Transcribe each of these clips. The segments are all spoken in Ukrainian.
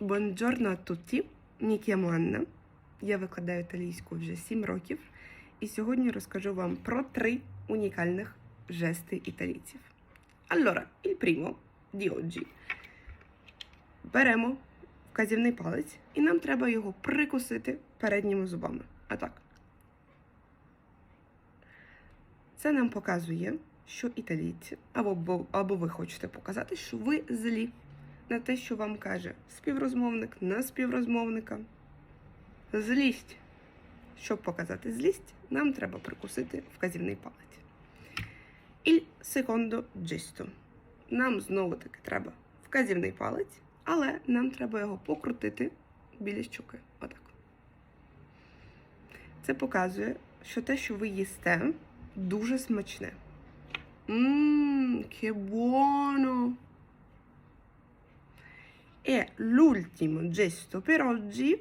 Buongiorno a tutti, mi Анна. Я викладаю італійську вже 7 років, і сьогодні розкажу вам про три унікальних жести італійців. Allora, il primo di oggi. Беремо вказівний палець, і нам треба його прикусити передніми зубами. А так. Це нам показує, що італійці, або, або ви хочете показати, що ви злі на те, що вам каже співрозмовник на співрозмовника. Злість. Щоб показати злість, нам треба прикусити вказівний палець. Il secondo gesto. Нам знову-таки треба вказівний палець, але нам треба його покрутити біля щоки. Отак. Це показує, що те, що ви їсте, дуже смачне. Ммм, buono! E l'ultimo gesto per oggi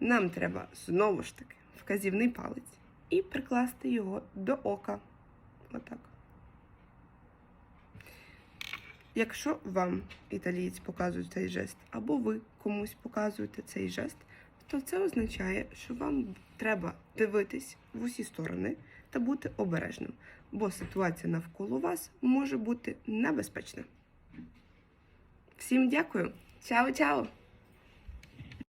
нам треба знову ж таки вказівний палець і прикласти його до ока. Отак. Якщо вам італієць показує цей жест, або ви комусь показуєте цей жест, то це означає, що вам треба дивитись в усі сторони та бути обережним, бо ситуація навколо вас може бути небезпечна. Всім дякую! Tchau, tchau!